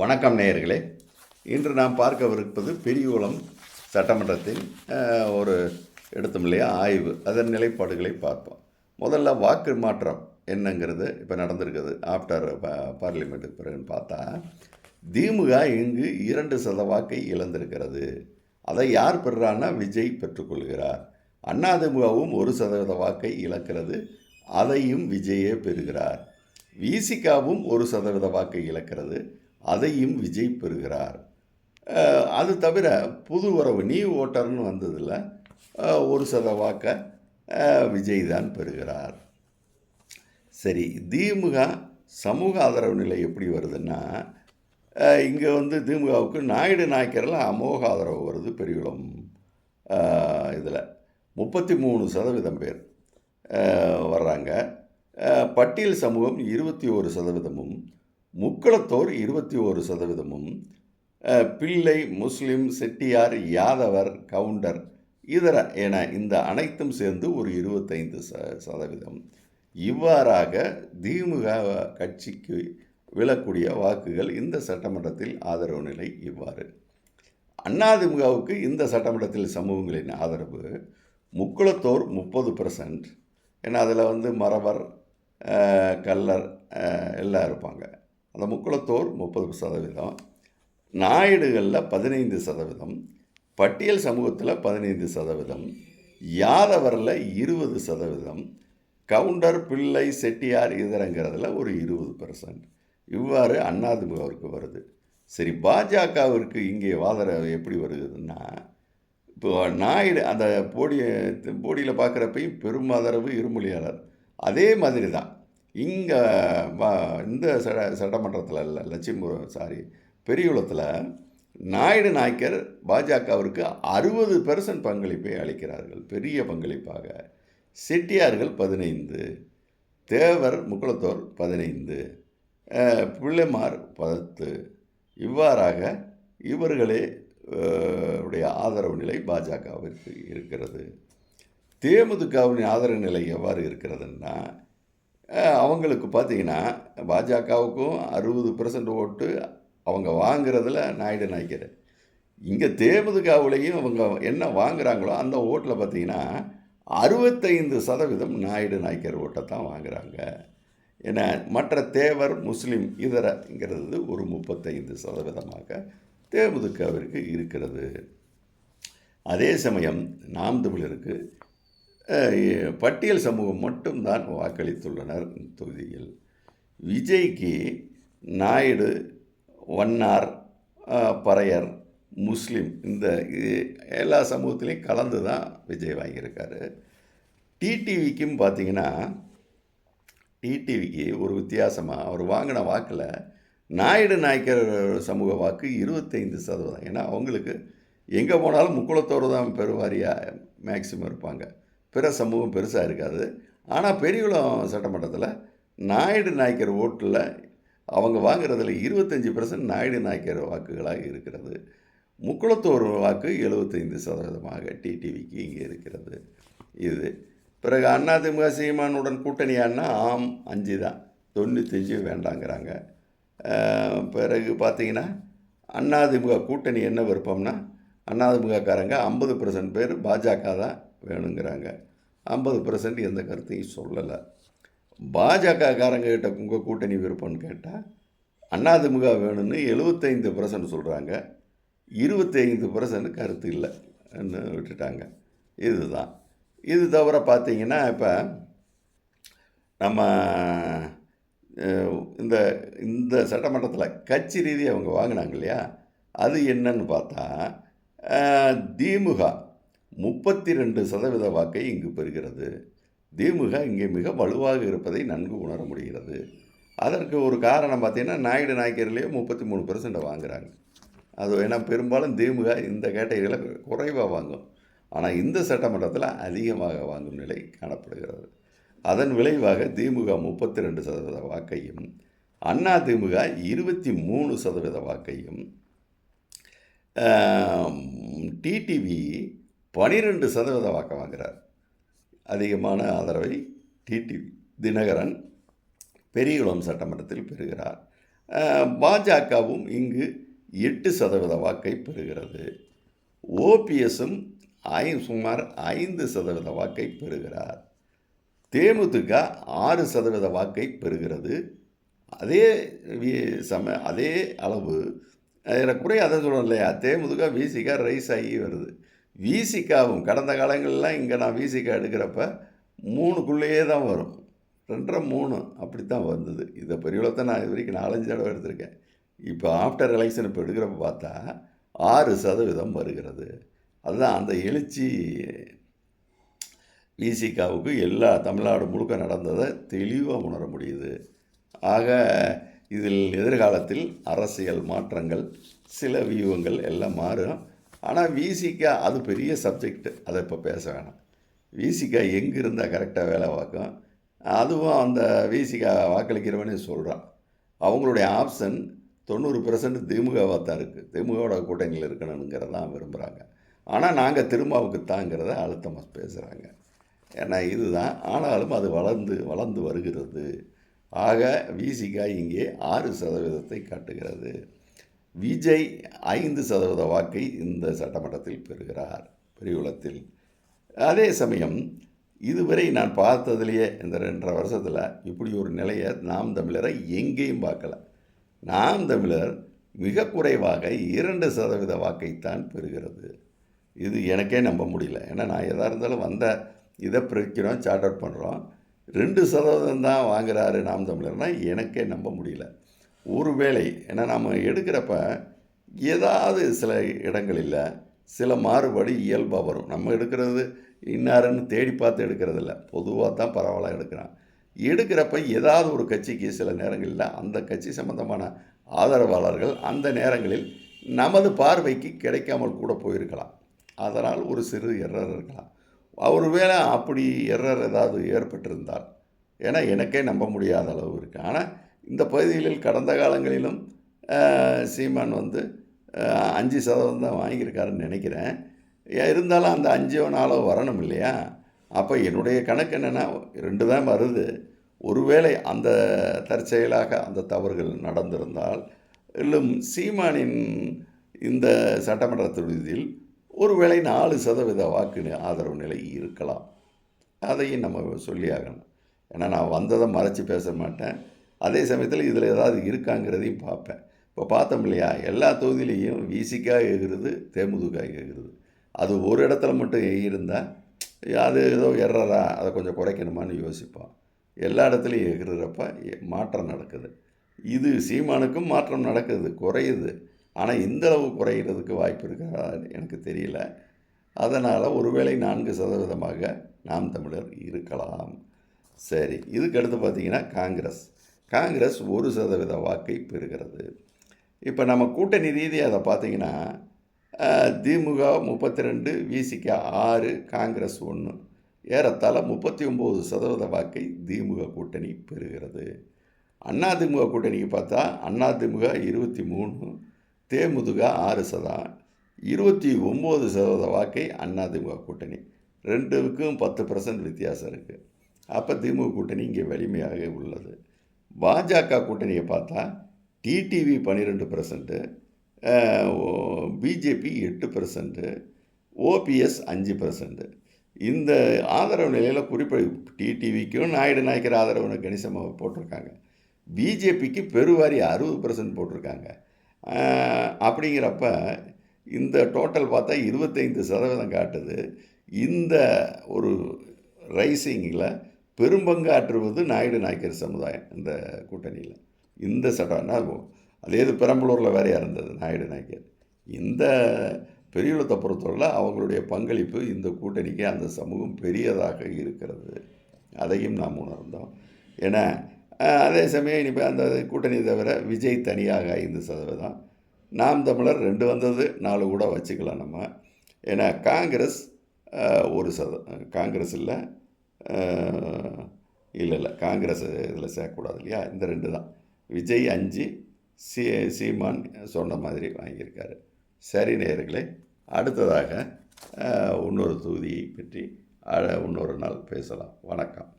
வணக்கம் நேயர்களே. இன்று நாம் பார்க்கவிருப்பது பெரியகுளம் சட்டமன்றத்தின் ஒரு எடுத்தோம் இல்லையா ஆய்வு. அதன் நிலைப்பாடுகளை பார்ப்போம். முதல்ல வாக்கு மாற்றம் என்னங்கிறது இப்போ நடந்திருக்குது. ஆஃப்டர் பார்லிமெண்ட்டுக்கு பிறகுன்னு பார்த்தா திமுக இங்கு இரண்டு சத வாக்கை இழந்திருக்கிறது. அதை யார் பெறுறான்னா விஜய் பெற்றுக்கொள்கிறார். அதிமுகவும் ஒரு சதவீத வாக்கை இழக்கிறது. அதையும் விஜயே பெறுகிறார். விசிகாவும் ஒரு சதவீத வாக்கை இழக்கிறது. அதையும் விஜய் பெறுகிறார். அது தவிர புது உறவு நீ ஓட்டர்னு வந்ததில் ஒரு சத வாக்கை விஜய் தான் பெறுகிறார். சரி திமுக சமூக ஆதரவு நிலை எப்படி வருதுன்னா இங்கே வந்து திமுகவுக்கு நாயுடு நாயக்கரில் அமோக ஆதரவு வருது பெரியகுளம் இதில். முப்பத்தி மூணு சதவீதம் பேர் வர்றாங்க. பட்டியல் சமூகம் இருபத்தி ஒரு சதவீதமும் முக்களத்தோர் இருபத்தி ஒரு சதவீதமும் பிள்ளை முஸ்லிம் செட்டியார் யாதவர் கவுண்டர் இதர என இந்த அனைத்தும் சேர்ந்து ஒரு இருபத்தைந்து ச சதவீதம். இவ்வாறாக திமுக கட்சிக்கு விழக்கூடிய வாக்குகள் இந்த சட்டமன்றத்தில் ஆதரவு நிலை இவ்வாறு. அதிமுகவுக்கு இந்த சட்டமன்றத்தில் சமூகங்களின் ஆதரவு முக்குளத்தோர் முப்பது பர்சன்ட் ஏன்னா அதில் வந்து மறவர் கல்லர் எல்லாம் இருப்பாங்க. அந்த முக்குளத்தோர் முப்பது சதவீதம் நாயுடுகளில் பதினைந்து சதவீதம் பட்டியல் சமூகத்தில் பதினைந்து சதவீதம் யாதவரில் இருபது சதவீதம் கவுண்டர் பிள்ளை செட்டியார் இதரங்கிறதுல ஒரு இருபது பர்சன்ட் இவ்வாறு அண்ணாதிமுகவிற்கு வருது. சரி பாஜகவிற்கு இங்கே வாதர எப்படி வருதுன்னா இப்போ நாயுடு அந்த போடி போடியில் பார்க்குறப்பையும் பெரும் ஆதரவு இருமொழியாளர். அதே மாதிரி தான் இங்கே இந்த சட சட்டமன்றத்தில் இல்லை லட்சுமிபுரம் சாரி பெரியகுளத்தில் நாயுடு நாயக்கர் பாஜகவிற்கு அறுபது பெர்சன்ட் பங்களிப்பை அளிக்கிறார்கள். பெரிய பங்களிப்பாக. செட்டியார்கள் பதினைந்து தேவர் முக்குளத்தோர் பதினைந்து பிள்ளைமார் பத்து. இவ்வாறாக இவர்களே உடைய ஆதரவு நிலை பாஜகவிற்கு இருக்கிறது. தேமுதிகவின் ஆதரவு நிலை எவ்வாறு இருக்கிறதுன்னா அவங்களுக்கு பார்த்தீங்கன்னா பாஜகவுக்கும் அறுபது பர்சன்ட் ஓட்டு அவங்க வாங்குறதுல நாயுடு நாய்க்கர் இங்கே தேமுதிகவுலையும் அவங்க என்ன வாங்குறாங்களோ அந்த ஓட்டில் பார்த்தீங்கன்னா அறுபத்தைந்து சதவீதம் நாயுடு நாய்க்கர் ஓட்டை தான் வாங்குறாங்க. ஏன்னா மற்ற தேவர் முஸ்லீம் இதரங்கிறது ஒரு முப்பத்தைந்து சதவீதமாக தேமுதிகவிற்கு இருக்கிறது. அதே சமயம் நாம் தமிழருக்கு பட்டியல் சமூகம் மட்டும்தான் வாக்களித்துள்ளனர் தொகுதியில். விஜய்க்கு நாயுடு வன்னார் பறையர் முஸ்லீம் இந்த இது எல்லா சமூகத்திலையும் கலந்து தான் விஜய் வாங்கியிருக்காரு. டிடிவிக்கும் பார்த்தீங்கன்னா டிடிவிக்கு ஒரு வித்தியாசமாக அவர் வாங்கின வாக்கில் நாயுடு நாயக்கர் சமூக வாக்கு இருபத்தைந்து சதவீதம். ஏன்னா அவங்களுக்கு எங்கே போனாலும் முக்குளத்தோடு தான் பெருவாரியாக மேக்சிமம் இருப்பாங்க. பிற சமூகம் பெருசாக இருக்காது. ஆனால் பெரியகுளம் சட்டமன்றத்தில் நாயுடு நாயக்கர் ஓட்டில் அவங்க வாங்குறதுல இருபத்தஞ்சி பர்சன்ட் நாயுடு நாயக்கர் வாக்குகளாக இருக்கிறது. முக்குளத்தோர் வாக்கு எழுபத்தைந்து சதவீதமாக டிடிவிக்கு இங்கே இருக்கிறது. இது பிறகு அதிமுக சீமானுடன் கூட்டணியானா ஆம் அஞ்சு தான். தொண்ணூத்தஞ்சு வேண்டாங்கிறாங்க. பிறகு பார்த்தீங்கன்னா அதிமுக கூட்டணி என்ன விருப்பம்னா அதிமுகக்காரங்க ஐம்பது பர்சன்ட் பேர் பாஜக தான் வேணுங்கிறாங்க. ஐம்பது பர்சன்ட் எந்த கருத்தையும் சொல்லலை. பாஜகக்காரங்க கிட்ட உங்கள் கூட்டணி விருப்பம்னு கேட்டால் அண்ணாதிமுக வேணும்னு எழுபத்தைந்து பர்சன்ட் சொல்கிறாங்க இருபத்தைந்து பர்சன்ட் கருத்து இல்லைன்னு விட்டுட்டாங்க. இதுதான். இது தவிர பார்த்தீங்கன்னா இப்போ நம்ம இந்த இந்த சட்டமன்றத்தில் கட்சி ரீதி அவங்க வாங்கினாங்க இல்லையா? அது என்னன்னு பார்த்தா திமுக முப்பத்தி ரெண்டு சதவீத வாக்கை இங்கு பெறுகிறது. திமுக இங்கே மிக வலுவாக இருப்பதை நன்கு உணர முடிகிறது. அதற்கு ஒரு காரணம் பார்த்திங்கன்னா நாயுடு நாயக்கர்லேயே முப்பத்தி மூணு பெர்சென்ட்டை வாங்குகிறாங்க அது ஏன்னா பெரும்பாலும் திமுக இந்த கேட்டகரியில் குறைவாக வாங்கும். ஆனால் இந்த சட்டமன்றத்தில் அதிகமாக வாங்கும் நிலை காணப்படுகிறது. அதன் விளைவாக திமுக முப்பத்தி ரெண்டு சதவீத வாக்கையும் அண்ணா திமுக இருபத்தி மூணு சதவீத வாக்கையும் டிடிவி பனிரெண்டு சதவீத வாக்கு வாங்குகிறார் அதிகமான ஆதரவை டிடிவி தினகரன் பெரியகுளம் சட்டமன்றத்தில் பெறுகிறார். பாஜகவும் இங்கு எட்டு சதவீத வாக்கை பெறுகிறது. ஓபிஎஸும் ஐ சுமார் ஐந்து சதவீத வாக்கை பெறுகிறார். தேமுதிக ஆறு சதவீத வாக்கை பெறுகிறது. அதே வி- சம அதே அளவு. குறைய அதை சொல்லணும் இல்லையா? தேமுதிக விசிகா ரைஸ் ஆகி வருது. விசிகாவும் கடந்த காலங்கள்லாம் இங்கே நான் விசிகா எடுக்கிறப்ப மூணுக்குள்ளேயே தான் வரும். ரெண்டரை மூணு அப்படி தான் வந்தது. இதை பெரியவளத்தை நான் இது வரைக்கும் நாலஞ்சு தடவை எடுத்திருக்கேன். இப்போ ஆஃப்டர் எலெக்ஷன் இப்போ எடுக்கிறப்ப பார்த்தா ஆறு சதவீதம் வருகிறது. அதுதான் அந்த எழுச்சி விசிகாவுக்கு எல்லா தமிழ்நாடு முழுக்க நடந்ததை தெளிவாக உணர முடியுது. ஆக இதில் எதிர்காலத்தில் அரசியல் மாற்றங்கள் சில வியூகங்கள் எல்லாம் மாறும். ஆனால் விசிகா அது பெரிய சப்ஜெக்ட் அதை இப்போ பேச வேணாம். விசிகா எங்கே இருந்தால் கரெக்டாக வேலை பார்க்கும்? அதுவும் அந்த விசிகா வாக்களிக்கிறவனே சொல்கிறான் அவங்களுடைய ஆப்ஷன் தொண்ணூறு பெர்சன்ட் திமுகவாக தான் இருக்குது திமுகவோட கூட்டணியில் இருக்கணுங்கிறதான் விரும்புகிறாங்க ஆனால் நாங்கள் திருமாவுக்கு தாங்கிறத அழுத்தமாக பேசுகிறாங்க ஏன்னா இதுதான். ஆனாலும் அது வளர்ந்து வளர்ந்து வருகிறது. ஆக விசிகா இங்கே ஆறு சதவீதத்தை காட்டுகிறது. விஜய் ஐந்து சதவீத வாக்கை இந்த சட்டமன்றத்தில் பெறுகிறார். பெரியகுளத்தில் அதே சமயம் இதுவரை நான் பார்த்ததுலேயே இந்த ரெண்டரை வருஷத்தில் இப்படி ஒரு நிலையை நாம் தமிழரை எங்கேயும் பார்க்கல. நாம் தமிழர் மிக குறைவாக இரண்டு சதவீத வாக்கைத்தான் பெறுகிறது. இது எனக்கே நம்ப முடியல. ஏன்னா நான் எதாக இருந்தாலும் வந்த இதை பிரிக்கிறோம் சார்ட் அவுட் பண்ணுறோம் ரெண்டு சதவீதம் தான் வாங்குறாரு நாம் தமிழர்னால் எனக்கே நம்ப முடியல. ஒருவேளை ஏன்னா நாம் எடுக்கிறப்ப ஏதாவது சில இடங்களில் சில மாறுபடி இயல்பாக வரும். நம்ம எடுக்கிறது இன்னாருன்னு தேடி பார்த்து எடுக்கிறதில்ல. பொதுவாக தான் பரவாயில்ல எடுக்கிறான். எடுக்கிறப்ப ஏதாவது ஒரு கட்சிக்கு சில நேரங்களில் அந்த கட்சி சம்பந்தமான ஆதரவாளர்கள் அந்த நேரங்களில் நமது பார்வைக்கு கிடைக்காமல் கூட போயிருக்கலாம். அதனால் ஒரு சிறு எரர் இருக்கலாம். அவர் வேலை அப்படி எரர் ஏதாவது ஏற்பட்டிருந்தால் ஏன்னா எனக்கே நம்ப முடியாத அளவு இருக்குது ஆனால் இந்த பகுதிகளில் கடந்த காலங்களிலும் சீமான் வந்து அஞ்சு சதவீதம் தான் வாங்கியிருக்காருன்னு நினைக்கிறேன். இருந்தாலும் அந்த அஞ்சோ நாளோ வரணும் இல்லையா? அப்போ என்னுடைய கணக்கு என்னென்னா ரெண்டு தான் வருது. ஒருவேளை அந்த தற்செயலாக அந்த தவறுகள் நடந்திருந்தால் இன்னும் சீமானின் இந்த சட்டமன்ற தொகுதியில் ஒருவேளை நாலு சதவீத வாக்கு ஆதரவு நிலை இருக்கலாம். அதையும் நம்ம சொல்லியாகணும். ஏன்னா நான் வந்ததை மறைச்சி பேச மாட்டேன். அதே சமயத்தில் இதில் ஏதாவது இருக்காங்கிறதையும் பார்ப்பேன். இப்போ பார்த்தோம் இல்லையா? எல்லா தொகுதியிலையும் விசிக்கா எகிறது தேமுதிக எகிறது அது ஒரு இடத்துல மட்டும் இருந்தால் அது ஏதோ எர்றரா அதை கொஞ்சம் குறைக்கணுமான்னு யோசிப்போம். எல்லா இடத்துலையும் எகிறப்ப மாற்றம் நடக்குது. இது சீமானுக்கும் மாற்றம் நடக்குது குறையுது. ஆனால் இந்த அளவு குறையிறதுக்கு வாய்ப்பு இருக்கா? எனக்கு தெரியல. அதனால் ஒருவேளை நான்கு சதவீதமாக நாம் தமிழர் இருக்கலாம். சரி இதுக்கு அடுத்து பார்த்தீங்கன்னா காங்கிரஸ். காங்கிரஸ் ஒரு சதவீத வாக்கை பெறுகிறது. இப்போ நம்ம கூட்டணி ரீதியாக அதை பார்த்தீங்கன்னா திமுக முப்பத்தி ரெண்டு விசிக ஆறு காங்கிரஸ் ஒன்று ஏறத்தாழ முப்பத்தி ஒம்பது சதவீத வாக்கை திமுக கூட்டணி பெறுகிறது. அதிமுக கூட்டணிக்கு பார்த்தா அதிமுக இருபத்தி மூணு தேமுதுக ஆறு சதம் இருபத்தி ஒம்பது சதவீத வாக்கை அதிமுக கூட்டணி. ரெண்டுக்கும் பத்து பர்சன்ட் வித்தியாசம் இருக்குது அப்போ திமுக கூட்டணி இங்கே வலிமையாக உள்ளது. பாஜக கூட்டணியை பார்த்தா டிடிவி பன்னிரெண்டு பர்சன்ட்டு பிஜேபி எட்டு பர்சன்ட்டு ஓபிஎஸ் அஞ்சு பர்சன்ட்டு இந்த ஆதரவு நிலையில் குறிப்பிட டிடிவிக்கும் நாயுடு நாயக்கர் ஆதரவு கணிசமாக போட்டிருக்காங்க. பிஜேபிக்கு பெருவாரி அறுபது பர்சன்ட் போட்டிருக்காங்க. அப்படிங்கிறப்ப இந்த டோட்டல் பார்த்தா இருபத்தைந்து சதவீதம் காட்டுது. இந்த ஒரு ரைசிங்கில் பெரும்பங்காற்றுவது நாயுடு நாயக்கர் சமுதாயம் இந்த கூட்டணியில். இந்த சட்டம்னா அதே இது பெரம்பலூரில் வேறையாக இருந்தது? நாயுடு நாயக்கர். இந்த பெரியகுளத்தை பொறுத்தவரையில் அவங்களுடைய பங்களிப்பு இந்த கூட்டணிக்கு அந்த சமூகம் பெரியதாக இருக்கிறது. அதையும் நாம் உணர்ந்தோம். ஏன்னா அதே சமயம் இனிமே அந்த கூட்டணி தவிர விஜய் தனியாக ஐந்து சதவீதம். நாம் தமிழர் ரெண்டு வந்தது நாலு கூட வச்சுக்கலாம் நம்ம. ஏன்னா காங்கிரஸ் ஒரு சத காங்கிரஸ் இல்லை இல்லை இல்லை காங்கிரஸ் இதில் சேர்க்கக்கூடாது இல்லையா? இந்த ரெண்டு தான். விஜய் அஞ்சு சீ சீமான் சொன்ன மாதிரி வாங்கியிருக்காரு. சரி நேயர்களே அடுத்ததாக இன்னொரு தொகுதியை பற்றி இன்னொரு நாள் பேசலாம். வணக்கம்.